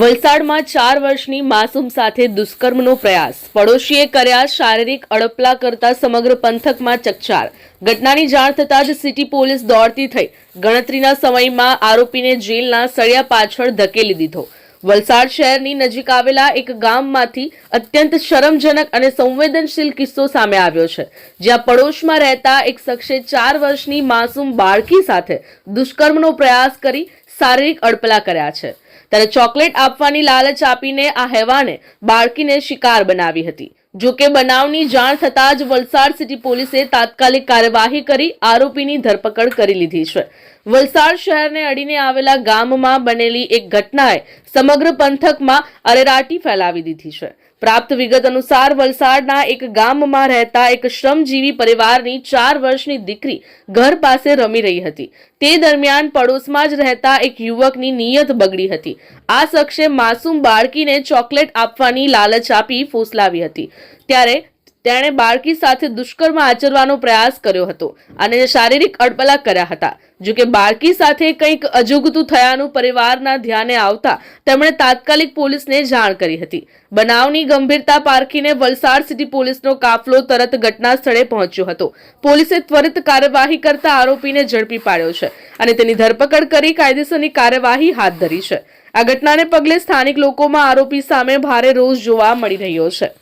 વલસાડમાં ચાર વર્ષની માસૂમ સાથે દુષ્કર્મનો પ્રયાસ. પડોશીએ કર્યા શારીરિક અડપલા કરતા સમગ્ર પંથકમાં ચકચાર. ઘટનાની જાણ થતાં જ સિટી પોલીસ દોડતી થઈ. ગણતરીના સમયમાં આરોપીને જેલના સળિયા પાછળ ધકેલી દીધો. વલસાડ શહેરની નજીક આવેલા એક ગામમાંથી અત્યંત શરમજનક અને સંવેદનશીલ કિસ્સો સામે આવ્યો છે. જ્યાં પડોશમાં રહેતા એક શખ્સે ચાર વર્ષની માસૂમ બાળકી સાથે દુષ્કર્મનો પ્રયાસ કરી શારીરિક અડપલા કર્યા છે. ત્યારે ચોકલેટ આપવાની લાલચ આપીને આ હેવાને બાળકીને શિકાર બનાવી હતી. જો કે બનાવની જાણ થતાં જ વલસાડ સિટી પોલીસે તાત્કાલિક કાર્યવાહી કરી આરોપીની ધરપકડ કરી લીધી છે. વલસાડ શહેરને અડીને આવેલા ગામમાં બનેલી એક ઘટનાએ સમગ્ર પંથકમાં અરેરાટી ફેલાવી દીધી છે. પ્રાપ્ત વિગત અનુસાર વલસાડના એક ગામમાં રહેતા એક શ્રમજીવી પરિવારની ચાર વર્ષની દીકરી ઘર પાસે રમી રહી હતી. તે દરમિયાન પડોશમાં જ રહેતા એક યુવકની નિયત બગડી હતી. આ શખ્સે માસૂમ બાળકીને ચોકલેટ આપવાની લાલચ આપી ફૂસલાવી હતી. ત્યારે તેણે બાળકી સાથે દુષ્કર્મ આચરવાનો પ્રયાસ કર્યો હતો અને શારીરિક અડપલા કર્યા હતા. જો કે બાળકી સાથે કંઈક અજુગતું થયાનું પરિવારના ધ્યાને આવતા તેમણે તાત્કાલિક પોલીસને જાણ કરી હતી. બનાવની ગંભીરતા પારખીને વલસાડ સિટી પોલીસનો કાફલો તરત ઘટના સ્થળે પહોંચ્યો હતો. પોલીસે ત્વરિત કાર્યવાહી કરતા આરોપીને ઝડપી પાડ્યો છે અને તેની ધરપકડ કરી કાયદેસરની કાર્યવાહી હાથ ધરી છે. આ ઘટનાને પગલે સ્થાનિક લોકોમાં આરોપી સામે ભારે રોષ જોવા મળી રહ્યો છે.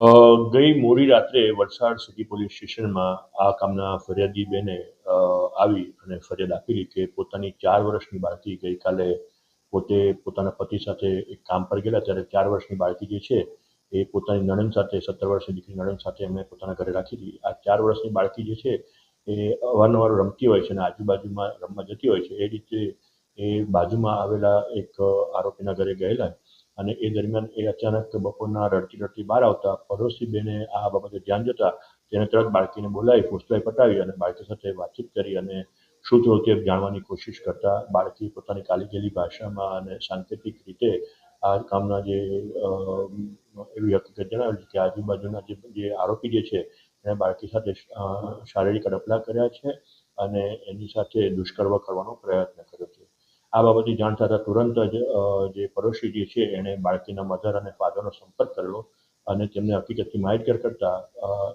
ગઈ મોડી રાત્રે વલસાડ સિટી પોલીસ સ્ટેશનમાં આ કામના ફરિયાદી બેને આવી અને ફરિયાદ આપેલી કે પોતાની ચાર વર્ષની બાળકી ગઈકાલે પોતે પોતાના પતિ સાથે એક કામ પર ગયેલા, ત્યારે ચાર વર્ષની બાળકી જે છે એ પોતાની નણંદ સાથે, સત્તર વર્ષની દીકરી નણંદ સાથે એમણે પોતાના ઘરે રાખી હતી આ ચાર વર્ષની બાળકી જે છે એ અવારનવાર રમતી હોય છે અને આજુબાજુમાં રમવા જતી હોય છે. એ રીતે એ બાજુમાં આવેલા એક આરોપીના ઘરે ગયેલા અને એ દરમિયાન એ અચાનક બપોરના રડતી રડતી બહાર આવતા પડોશી બેને આ બાબતે ધ્યાન જતા તેને તરત બાળકીને બોલાવી ફોસલાઈ પટાવી અને બાળકી સાથે વાતચીત કરી અને શું થયું તે જાણવાની કોશિશ કરતા બાળકી પોતાની કાલી ગયેલી ભાષામાં અને સાંકેતિક રીતે આ કામના જે એવી હકીકત જણાવેલી કે આજુબાજુના જે આરોપી જે છે એણે બાળકી સાથે શારીરિક અડપલા કર્યા છે અને એની સાથે દુષ્કર્મ કરવાનો પ્રયત્ન કર્યો આ બાબતે જાણ થતાં તુરંત જ જે પડોશી જે છે એણે બાળકીના મધર અને ફાધરનો સંપર્ક કરેલો અને તેમને હકીકતથી માહિતગાર કરતા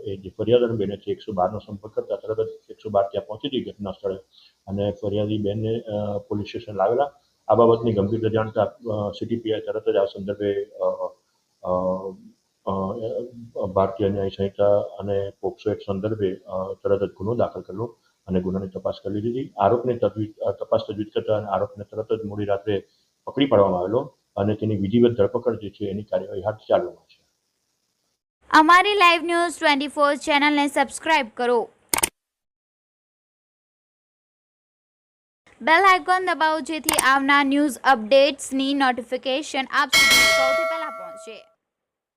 એ જે ફરિયાદન બેને છે, એકસો બારનો સંપર્ક કરતા તરત જ એકસો બાર ત્યાં પહોંચી હતી ઘટના સ્થળે અને ફરિયાદી બેનને પોલીસ સ્ટેશન લાવેલા. આ બાબતની ગંભીરતા જાણતા સીટીપીઆઈ તરત જ આ સંદર્ભે ભારતીય ન્યાય સંહિતા અને પોક્સો એક સંદર્ભે તરત જ ગુનો દાખલ કર્યો અને ગુનાની તપાસ કરી લીધી આરોપને તજવીજ તપાસ તજવીજ કરતા અને આરોપને તરત જ મોડી રાત્રે પકડી પાડવામાં આવેલો અને તેની વિધિવત ધરપકડ જે છે એની કાર્યવાહી હાથ ચાલવામાં છે. અમારી લાઈવ ન્યૂઝ ટ્વેન્ટી ફોર ચેનલને સબસ્ક્રાઇબ કરો. બેલ આઇકોન દબાવો જેથી આવનાર ન્યૂઝ અપડેટ્સની નોટિફિકેશન આપ સુધી સૌથી પહેલા પહોંચે.